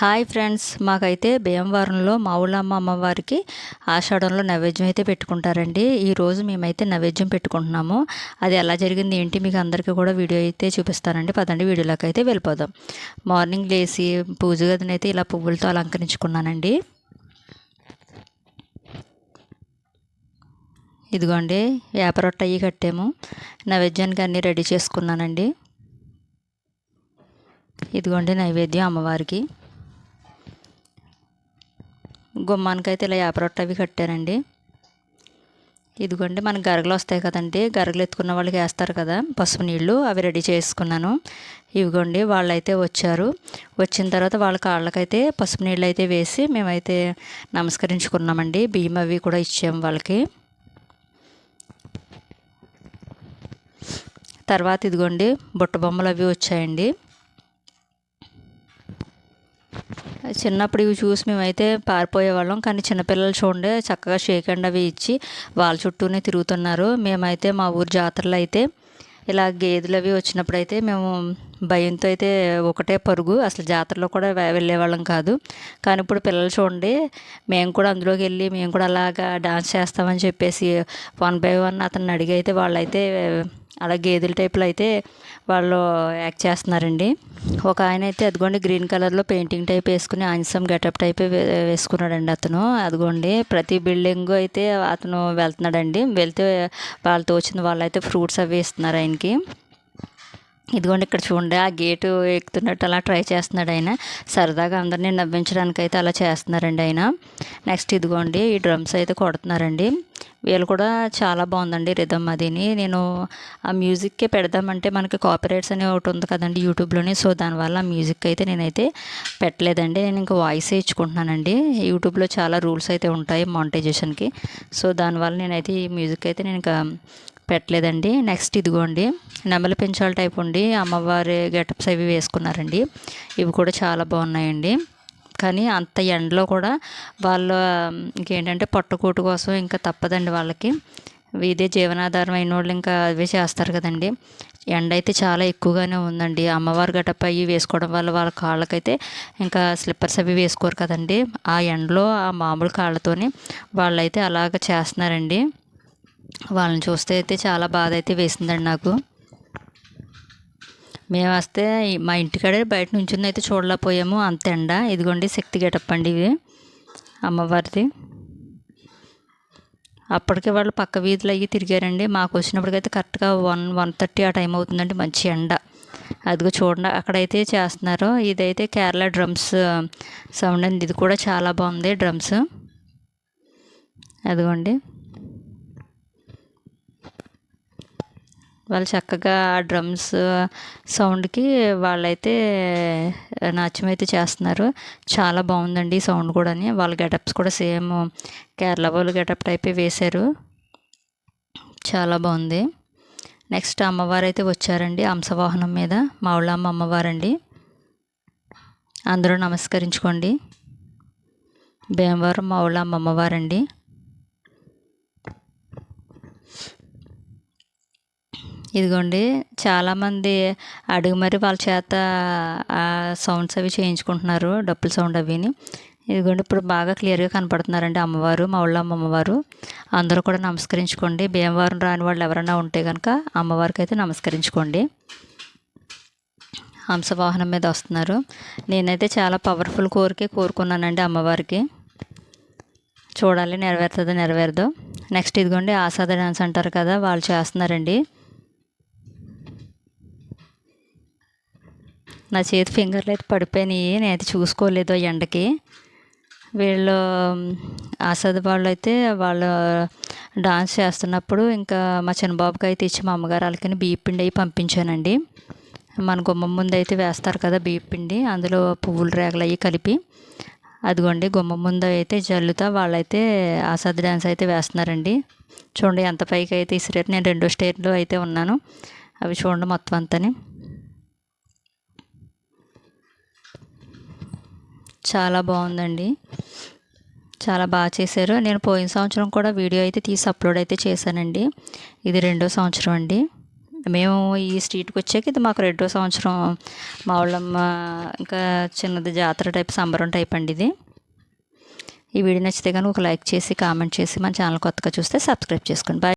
Hi friends మాకైతే భీమవరంలో మావులమ్మ అమ్మవారికి ఆషాఢంలో నైవేద్యం అయితే పెట్టుకుంటారండి. ఈరోజు మేమైతే నైవేద్యం పెట్టుకుంటున్నాము. అది ఎలా జరిగింది ఏంటి మీకు అందరికీ కూడా వీడియో అయితే చూపిస్తానండి. పదండి వీడియోలోకి అయితే వెళ్ళిపోదాం. మార్నింగ్ లేచి పూజ గదిని అయితే ఇలా పువ్వులతో అలంకరించుకున్నానండి. ఇదిగోండి వేపరొట్ట అయ్యి కట్టాము. నైవేద్యానికి అన్నీ రెడీ చేసుకున్నానండి. ఇదిగోండి నైవేద్యం అమ్మవారికి. గుమ్మానికైతే ఇలా యాపరొట్ట అవి కట్టానండి ఇదిగోండి మనకి గరగలు వస్తాయి కదండి. గరగలు ఎత్తుకున్న వాళ్ళకి వేస్తారు కదా పసుపు నీళ్ళు అవి రెడీ చేసుకున్నాను. ఇవిగోండి వాళ్ళైతే వచ్చారు. వచ్చిన తర్వాత వాళ్ళ కాళ్ళకైతే పసుపు నీళ్ళు అయితే వేసి మేమైతే నమస్కరించుకున్నామండి. బియ్యం అవి కూడా ఇచ్చాము వాళ్ళకి. తర్వాత ఇదిగోండి బుట్ట బొమ్మలు అవి వచ్చాయండి. చిన్నప్పుడు ఇవి చూసి మేమైతే పారిపోయేవాళ్ళం. కానీ చిన్నపిల్లలు చూడండి చక్కగా షేక్ అండ్ అవి ఇచ్చి వాళ్ళ చుట్టూనే తిరుగుతున్నారు. మేమైతే మా ఊరు జాతరలో అయితే ఇలా గేదెలు అవి వచ్చినప్పుడు అయితే మేము భయంతో అయితే ఒకటే పరుగు. అసలు జాతరలో కూడా వెళ్ళేవాళ్ళం కాదు. కానీ ఇప్పుడు పిల్లలు చూడండి మేము కూడా అందులోకి వెళ్ళి మేము కూడా అలాగా డాన్స్ చేస్తామని చెప్పేసి వన్ బై వన్ అతన్ని అడిగి అయితే వాళ్ళైతే అలా గేదెల టైప్లో అయితే వాళ్ళు యాక్ట్ చేస్తున్నారండి. ఒక ఆయన అయితే అదిగోండి గ్రీన్ కలర్లో పెయింటింగ్ టైప్ వేసుకుని ఆంజసం గెటప్ టైప్ వేసుకున్నాడండి అతను. అదిగోండి ప్రతి బిల్డింగ్ అయితే అతను వెళ్తున్నాడండి. వెళ్తే వాళ్ళతో వచ్చిన వాళ్ళు అయితే ఫ్రూట్స్ అవి ఇస్తున్నారు ఆయనకి. ఇదిగోండి ఇక్కడ చూడండి ఆ గేటు ఎక్కుతున్నట్టు అలా ట్రై చేస్తున్నాడు ఆయన. సరదాగా అందరినీ నవ్వించడానికి అయితే అలా చేస్తున్నారండి ఆయన. నెక్స్ట్ ఇదిగోండి ఈ డ్రమ్స్ అయితే కొడుతున్నారండి. వీళ్ళు కూడా చాలా బాగుందండి రిధమ్ అదిని. నేను ఆ మ్యూజిక్కే పెడదామంటే మనకి కాపీరైట్స్ అనే ఒకటి ఉంది కదండి యూట్యూబ్లోనే సో దానివల్ల ఆ మ్యూజిక్ అయితే నేనైతే పెట్టలేదండి. నేను ఇంకా వాయిస్ ఇచ్చుకుంటున్నానండి యూట్యూబ్లో చాలా రూల్స్ అయితే ఉంటాయి మానిటైజేషన్కి సో దానివల్ల నేనైతే ఈ మ్యూజిక్ అయితే నేను ఇంకా పెట్టలేదండి. నెక్స్ట్ ఇదిగోండి నెమలి పెంచాల టైప్ ఉండి అమ్మవారి గెటప్స్ అవి వేసుకున్నారండి. ఇవి కూడా చాలా బాగున్నాయండి. కానీ అంత ఎండలో కూడా వాళ్ళు ఇంకేంటంటే పట్టుకోటు కోసం ఇంకా తప్పదండి వాళ్ళకి. ఇదే జీవనాధారం అయిన వాళ్ళు ఇంకా అవే చేస్తారు కదండి. ఎండ అయితే చాలా ఎక్కువగానే ఉందండి. అమ్మవారి గటప అవి వేసుకోవడం వల్ల వాళ్ళ కాళ్ళకైతే ఇంకా స్లిప్పర్స్ అవి వేసుకోరు కదండి. ఆ ఎండలో ఆ మామూలు కాళ్ళతోని వాళ్ళైతే అలాగ చేస్తున్నారండి. వాళ్ళని చూస్తే అయితే చాలా బాధ అయితే వేసిందండి నాకు. మేము వస్తే మా ఇంటికాడే బయట నుంచుని అయితే చూడలేకపోయాము. అంత ఎండ. ఇదిగోండి శక్తి గెటప్ అండి ఇవి. అమ్మవారిది. అప్పటికే వాళ్ళు పక్క వీధులు అయ్యి తిరిగారండి. మాకు వచ్చినప్పటికైతే కరెక్ట్గా వన్ వన్ థర్టీ ఆ టైం అవుతుందండి. మంచి ఎండ. అదిగో చూడండి అక్కడైతే చేస్తున్నారు. ఇదైతే కేరళ డ్రమ్స్ సౌండ్ అండి. ఇది కూడా చాలా బాగుంది డ్రమ్స్. అదిగోండి. వాళ్ళు చక్కగా ఆ డ్రమ్స్ సౌండ్కి వాళ్ళైతే నాట్యం అయితే చేస్తున్నారు. చాలా బాగుందండి ఈ సౌండ్ కూడా వాళ్ళ గెటప్స్ కూడా సేమ్ కేరళ వాళ్ళు గెటప్ టైపే వేశారు. చాలా బాగుంది. నెక్స్ట్ అమ్మవారు అయితే వచ్చారండి అంశవాహనం మీద. మావుళ్ళమ్మ అమ్మవారండి. అందరూ నమస్కరించుకోండి. భీమవరం మావుళ్ళమ్మ అమ్మవారండి. ఇదిగోండి చాలామంది అడుగు మరి వాళ్ళ చేత ఆ సౌండ్స్ అవి చేయించుకుంటున్నారు డప్పుల సౌండ్ అవిని. ఇదిగోండి ఇప్పుడు బాగా క్లియర్గా కనపడుతున్నారండి అమ్మవారు మా ఊళ్ళో అమ్మవారు. అందరూ కూడా నమస్కరించుకోండి. భీమవరం రాని వాళ్ళు ఎవరైనా ఉంటే కనుక అమ్మవారికి అయితే నమస్కరించుకోండి. హంసవాహనం మీద వస్తున్నారు. నేనైతే చాలా పవర్ఫుల్ కోరికే కోరుకున్నానండి అమ్మవారికి. చూడాలి నెరవేరుతుందో నెరవేరదో. నెక్స్ట్ ఇదిగోండి ఆసాద డ్యాన్స్ అంటారు కదా వాళ్ళు చేస్తున్నారండి. నా చేతి ఫింగర్లు అయితే పడిపోయినాయి. నేనైతే చూసుకోలేదు ఎండకి. వీళ్ళు ఆసాద్ వాళ్ళు అయితే వాళ్ళు డాన్స్ చేస్తున్నప్పుడు ఇంకా మా చిన్నబాబుకి అయితే ఇచ్చి మా అమ్మగారు వాళ్ళకి బియ్యపిండి అవి పంపించానండి. మన గుమ్మం ముందు అయితే వేస్తారు కదా బియ్యపిండి అందులో పువ్వుల రేగలు అవి కలిపి. అదిగోండి గుమ్మం ముందు అయితే జల్లుతా వాళ్ళైతే ఆసాద్ డ్యాన్స్ అయితే వేస్తున్నారండి. చూడండి ఎంత పైకి అయితే ఇసిరేట్ నేను రెండో స్టేట్లో అయితే ఉన్నాను. అవి చూడండి మొత్తం అంతని. చాలా బాగుందండి. చాలా బాగా చేశారు. నేను పోయిన సంవత్సరం కూడా వీడియో అయితే తీసి అప్లోడ్ అయితే చేశానండి. ఇది రెండో సంవత్సరం అండి. మేము ఈ స్ట్రీట్కి వచ్చాక ఇది మాకు రెండో సంవత్సరం. మా వాళ్ళమ్మ ఇంకా చిన్నది జాతర టైప్ సంబరం టైప్ అండి ఇది. ఈ వీడియో నచ్చితే కానీ ఒక లైక్ చేసి కామెంట్ చేసి మన ఛానల్ కొత్తగా చూస్తే సబ్స్క్రైబ్ చేసుకోండి. బాయ్